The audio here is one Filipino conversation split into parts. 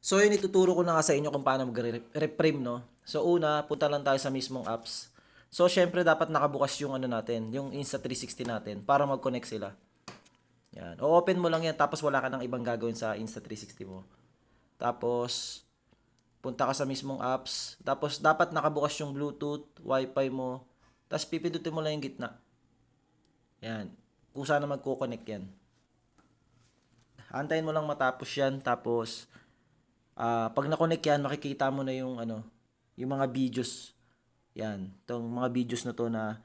So yun, ituturo ko na nga sa inyo kung paano mag-reframe, no? So una, punta lang tayo sa mismong apps. So syempre dapat nakabukas yung ano natin, yung Insta360 natin para mag-connect sila. Yan. O open mo lang yan tapos wala ka nang ibang gagawin sa Insta360 mo. Tapos punta ka sa mismong apps. Tapos dapat nakabukas yung Bluetooth, Wi-Fi mo. Tapos pipindutin mo lang yung gitna. Yan. Kung saan na magko-connect yan. Antayin mo lang matapos yan. Tapos ah pag na-connect yan, makikita mo na yung ano, yung mga videos. Yan. Itong mga videos na to na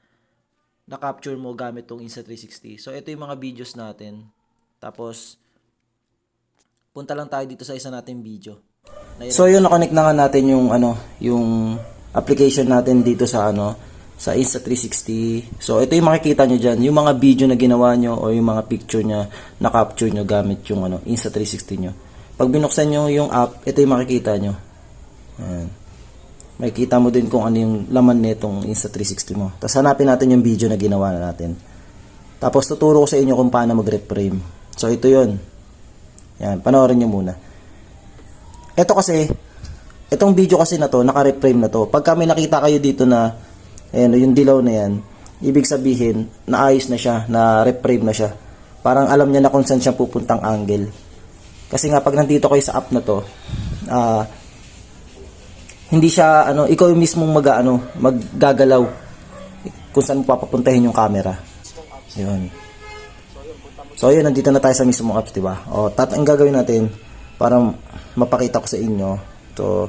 na-capture mo gamit tong Insta360. So, ito yung mga videos natin. Tapos, punta lang tayo dito sa isa nating video. Na So, yun, na-connect na nga natin yung, ano, yung application natin dito sa, ano, sa Insta360. So, ito yung makikita nyo dyan. Yung mga video na ginawa nyo o yung mga picture nya na-capture nyo gamit yung, ano, Insta360 nyo. Pag binuksan nyo yung app, ito yung makikita nyo. Ayan makikita mo din kung ano yung laman nitong Insta360 mo. Tapos hanapin natin yung video na ginawa na natin. Tapos tuturo ko sa inyo kung paano mag-reframe. So ito yon. Yan, panoorin nyo muna. Ito kasi, itong video kasi na to, naka-reframe na to. Pag kami nakita kayo dito na, ayan, yung dilaw na yan, ibig sabihin, naayos na siya, na reframe na siya. Parang alam niya na kung saan siya pupuntang angle. Kasi nga, pag nandito kayo sa app na to, ah, hindi siya ano ikaw mismong mag ano maggagalaw kung saan papapuntahin yung camera. Yun. So yun nandito na tayo sa mismong apps di ba? O tat ang gagawin natin para mapakita ko sa inyo to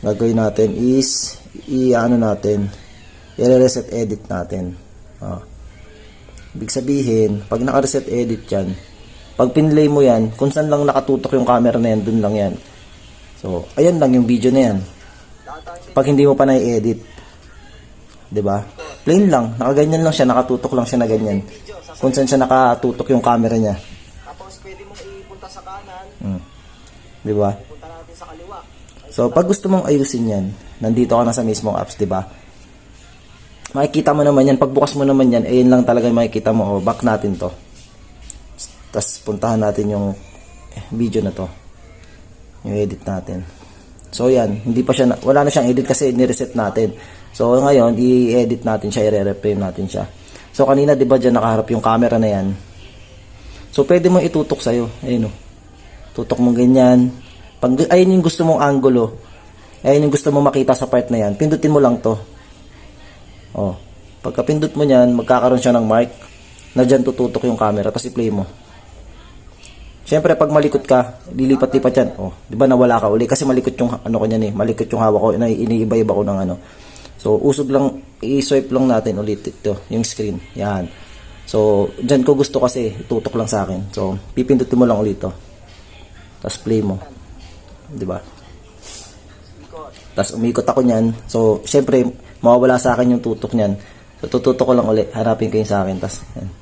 gagawin natin is i ano natin i-reset edit natin. O. Ibig sabihin pag naka-reset edit yan pag pinlay mo yan kung saan lang nakatutok yung camera na yan dun lang yan So, ayan lang yung video na yan. Pag hindi mo pa na-edit. 'Di ba? Plain lang, nakaganyan lang siya, nakatutok lang siya na ganyan. Kung saan siya nakatutok yung camera niya. Tapos pwede mong ipunta sa kanan, Mm. 'Di ba? punta natin sa kaliwa. So, pag gusto mong ayusin yan, nandito ka na sa mismong apps, 'di ba? Makikita mo naman yan, pagbukas mo naman yan, ayun lang talaga yung makikita mo, oh, back natin to. Tapos puntahan natin yung video na to. Yung edit natin. So yan, hindi pa siya, na, wala na siyang edit kasi ni-reset natin. So ngayon, i-edit natin siya, i-reframe natin siya. So kanina, di ba dyan nakaharap yung camera na yan? So pwede mo itutok sa'yo. Ayun o. Tutok mo ganyan. Pag, ayun yung gusto mong angulo. Ayun yung gusto mong makita sa part na yan. Pindutin mo lang to. Oh. Pagka pindot mo yan, magkakaroon siya ng mark na dyan tututok yung camera. Tapos i-play mo. Siyempre, pag malikot ka, lilipat-lipat yan. Oh, di ba nawala ka uli? Kasi malikot yung, ano ko yan eh, malikot yung hawak ko, iniiba-iba ko ng ano. So, usog lang, i-swipe lang natin ulit ito, yung screen. Yan. So, dyan ko gusto kasi, tutok lang sa akin. So, pipindutin mo lang ulit to. Tapos play mo. Di ba? Tapos umikot ako niyan. So, syempre, mawawala sa akin yung tutok niyan. So, tututok ko lang ulit. Harapin ko yung sa akin. Tapos, yan.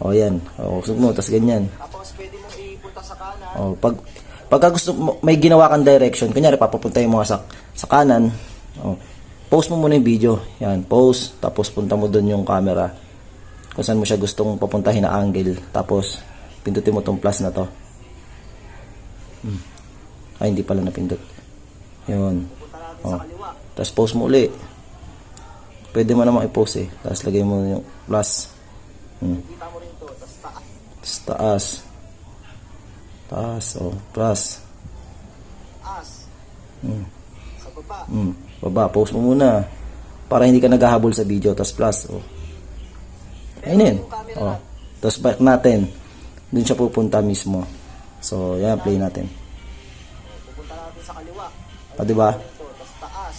O, yan. O, usog mo. Tapos ganyan. Tapos pwede mong ipunta sa kanan, O, pag pagka gusto mo, may ginawa kang direction, kunyari papapuntahin mo ka sa, sa kanan, o, post mo muna yung video. Yan, post, tapos punta mo doon yung camera. Kung saan mo siya gustong papuntahin na angle. Tapos, pindutin mo tong plus na to. Hmm. Ay, hindi pala napindot. Yun. O, tapos post mo uli. Pwede mo namang i-post eh. Tapos lagay mo yung plus. Hmm. Kita mo rin to, tapos taas. Tapos taas. Taas, oh, plus. As. Hmm. Sa baba. Hmm. Baba, post mo muna. Para hindi ka naghahabol sa video. Tapos plus, oh. Ayun yun. Oh. Tapos back natin. Doon siya pupunta mismo. So, yan, play natin. Pupunta natin sa kaliwa. Ah, di ba? Ito, tapos taas.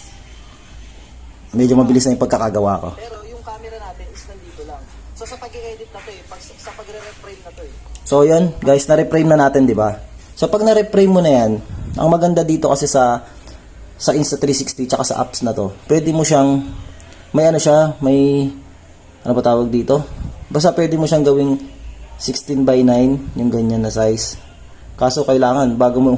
Medyo mabilis na yung pagkakagawa ko. Pero yung camera natin is nandito lang. So sa pag-edit na to eh, pag, sa pagre-reframe na to eh. So, yan, guys, na-reframe na natin, di ba? So, pag na-reframe mo na yan, ang maganda dito kasi sa sa Insta360 tsaka sa apps na to, pwede mo siyang, may ano siya, may, ano ba tawag dito? Basta pwede mo siyang gawing 16 by 9, yung ganyan na size. Kaso kailangan, bago mo,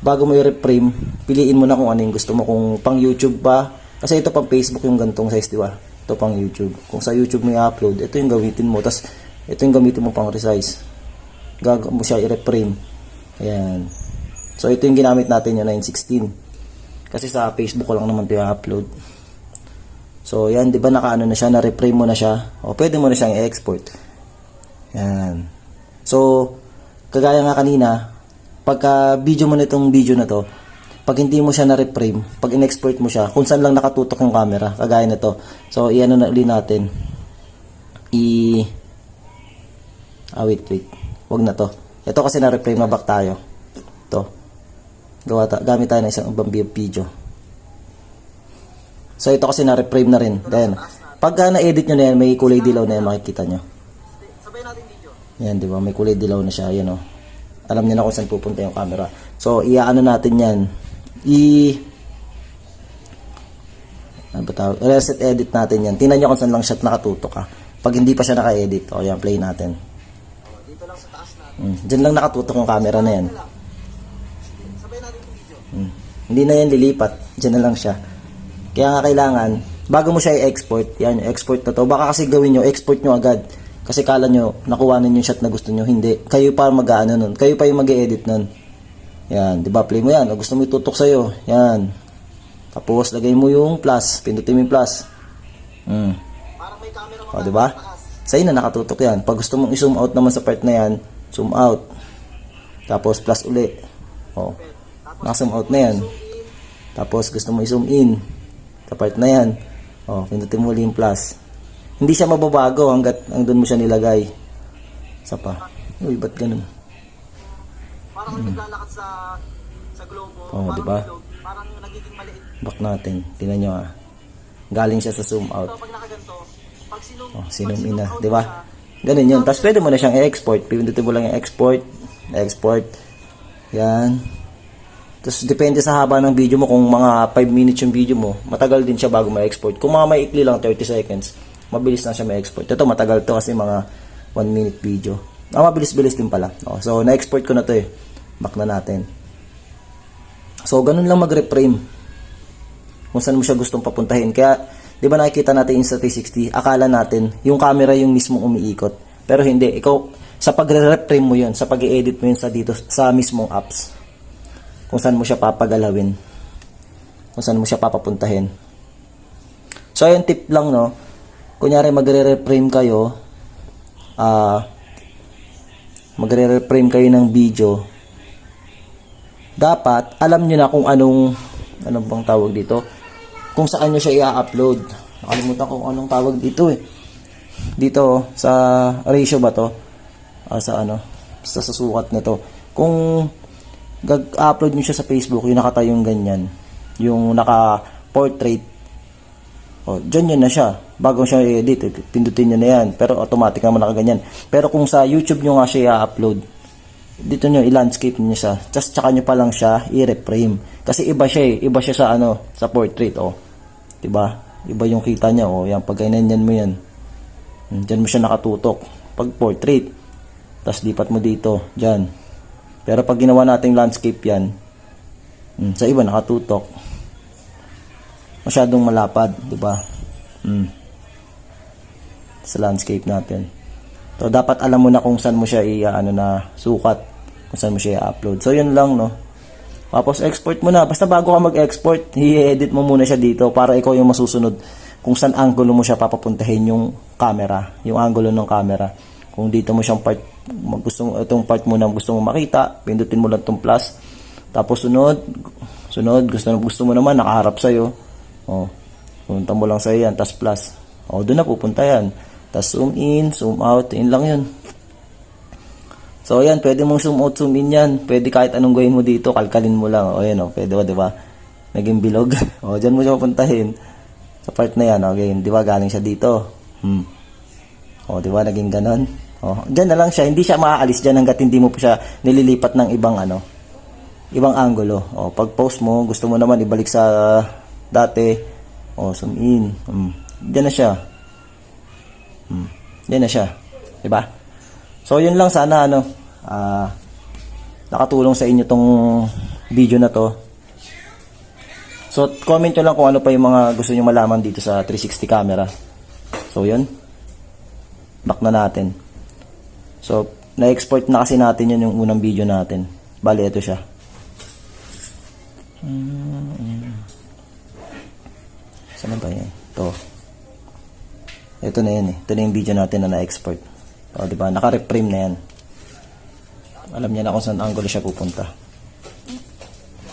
bago mo i-reframe, piliin mo na kung ano yung gusto mo, kung pang YouTube ba, kasi ito pang Facebook yung gantong size, di ba? Ito pang YouTube. Kung sa YouTube mo i-upload, ito yung gamitin mo, tas ito yung gamitin mo pang resize. Gago mo siya i-reframe. Ayan. So, ito yung ginamit natin yung 916. Kasi sa Facebook ko lang naman ito i-upload. So, yan, di ba nakaano na siya, na-reframe mo na siya. O, pwede mo na siyang i-export. Yan. So, kagaya nga kanina, pagka video mo na itong video na to, pag hindi mo siya na-reframe, pag in-export mo siya, kung saan lang nakatutok yung camera, kagaya na to. So, i-ano na uli natin. I... Ah, wait, wait. Wag na to. Ito kasi na-reframe na back tayo. Ito. Gawa ta gamit tayo ng isang ibang video. So, ito kasi na-reframe na rin. Then, pagka na-edit nyo na yan, may kulay dilaw na yan, makikita nyo. Sabay natin video. Yan, di ba? May kulay dilaw na siya. Yan, oh. Alam niya na kung saan pupunta yung camera. So, iaano natin yan. I... Ano? Reset edit natin yan. Tingnan nyo kung saan lang shot nakatutok, ha. Pag hindi pa siya naka-edit, o yan, play natin. Dito lang sa taas natin. Mm. Diyan lang nakatutok yung camera na yan. Sabay natin yung video. Mm. Hindi na yan lilipat. Diyan na lang siya. Kaya nga kailangan, bago mo siya i-export, yan, export na to. Baka kasi gawin nyo, export nyo agad. Kasi kala nyo, nakuha na yung shot na gusto nyo. Hindi. Kayo pa mag-ano nun. Kayo pa yung mag-edit nun. Yan, di ba? Play mo yan. O gusto mo itutok sa'yo. Yan. Tapos, lagay mo yung plus. Pindutin mo yung plus. Mm. O, di ba? Sa'yo na nakatutok yan. Pag gusto mong i-zoom out naman sa part na yan, zoom out. Tapos, plus uli. O. Naka-zoom out na yan. Tapos, gusto mo i-zoom in. Sa part na yan. O, pindutin mo uli yung plus. Hindi siya mababago hanggat hanggang mo siya nilagay. Isa pa. Uy, ba't ganun? Parang mm. naglalakad sa sa globo. Oo, parang di ba? bilog, Parang nagiging maliit. Back natin. Tingnan nyo ah. Galing siya sa zoom out. Ito pag nakaganto, pag sinum, Oh, sinum pag in na, di ba? Ganun yun. Tapos pwede mo na siyang i-export. Pindutin mo lang yung export. Export. Yan. Tapos depende sa haba ng video mo. Kung mga 5 minutes yung video mo, matagal din siya bago ma-export. Kung mga maikli lang, 30 seconds, mabilis na siya ma-export. Ito matagal to kasi mga 1 minute video. Ah, mabilis-bilis din pala. Oh, so, na-export ko na to eh. Back na natin. So, ganun lang mag-reframe kung saan mo siya gustong papuntahin. Kaya, di ba nakikita natin yung sa 360, akala natin, yung camera yung mismong umiikot. Pero hindi, ikaw, sa pagre-reframe mo yun, sa pag-edit mo yun sa dito, sa mismong apps. Kung saan mo siya papagalawin. Kung saan mo siya papapuntahin. So, yung tip lang, no, kunyari magre-reframe kayo, ah, magre-reframe kayo ng video, dapat alam nyo na kung anong ano bang tawag dito? Kung saan nyo siya i-upload. Nakalimutan ko kung anong tawag dito eh. Dito sa ratio ba to? Ah, sa ano? Sa sasukat na to. Kung gag-upload nyo siya sa Facebook yung nakatayong ganyan yung naka portrait oh, dyan yun na siya. Bago siya i-edit pindutin nyo na yan. Pero automatic naman nakaganyan. Pero kung sa YouTube nyo nga siya i-upload dito nyo i-landscape nyo siya. Just tsaka nyo pa lang siya i-reframe. Kasi iba siya eh. Iba siya sa ano sa portrait oh. Diba? Iba yung kita niya oh. Yan pag ganyan mo yan. Hmm, dyan mo siya nakatutok. Pag portrait. Tapos lipat mo dito. Dyan. Pero pag ginawa nating landscape yan hmm, sa iba nakatutok. Masyadong malapad diba? Hmm. sa landscape natin. So, dapat alam mo na kung saan mo siya i ano na sukat, kung saan mo siya i-upload. So, yun lang, no. Tapos, export mo na. Basta bago ka mag-export, i-edit mo muna siya dito para ikaw yung masusunod kung saan angulo mo siya papapuntahin yung camera, yung angulo ng camera. Kung dito mo siyang part, gusto, itong part mo na gusto mo makita, pindutin mo lang itong plus. Tapos, sunod, sunod, gusto, gusto mo naman, nakaharap sa'yo. Oh, punta mo lang sa'yo yan, tas plus. Oh, doon na pupunta yan. Tapos zoom in, zoom out, yun lang yun. So, ayan, pwede mong zoom out, zoom in yan. Pwede kahit anong gawin mo dito, kalkalin mo lang. O, ayan, o, pwede ba, di ba? Naging bilog. o, dyan mo siya papuntahin. Sa part na yan, okay, di ba, galing siya dito. Hmm. O, di ba, naging ganon. O, dyan na lang siya. Hindi siya maaalis dyan hanggat hindi mo pa siya nililipat ng ibang, ano, ibang angulo. O, pag post mo, gusto mo naman ibalik sa dati. O, zoom in. Hmm. Dyan na siya. Hmm. Yan na siya. 'Di ba? So, yun lang sana ano, ah nakatulong sa inyo tong video na to. So, comment nyo lang kung ano pa yung mga gusto nyo malaman dito sa 360 camera. So, yun. Back na natin. So, na-export na kasi natin yun yung unang video natin. Bali, ito siya. Saan ba yan? Ito. Ito na yan eh. Ito na yung video natin na na-export. O, di ba? Naka-reframe na yan. Alam niya na kung saan angle siya pupunta.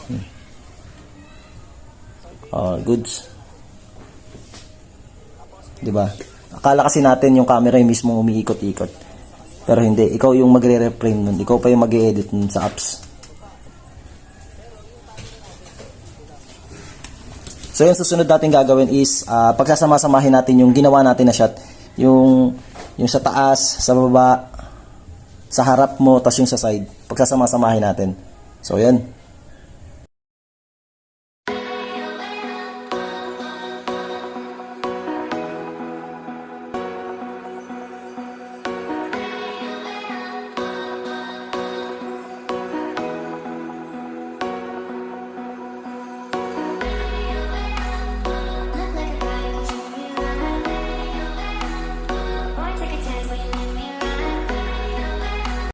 Hmm. Oh, goods. Di ba? Akala kasi natin yung camera yung mismo umiikot-ikot. Pero hindi. Ikaw yung magre-reframe nun. Ikaw pa yung mag edit nun sa apps. So yung susunod natin gagawin is ah, pagsasama-samahin natin yung ginawa natin na shot. Yung yung sa taas, sa baba, sa harap mo, tas yung sa side. Pagsasama-samahin natin. So yan.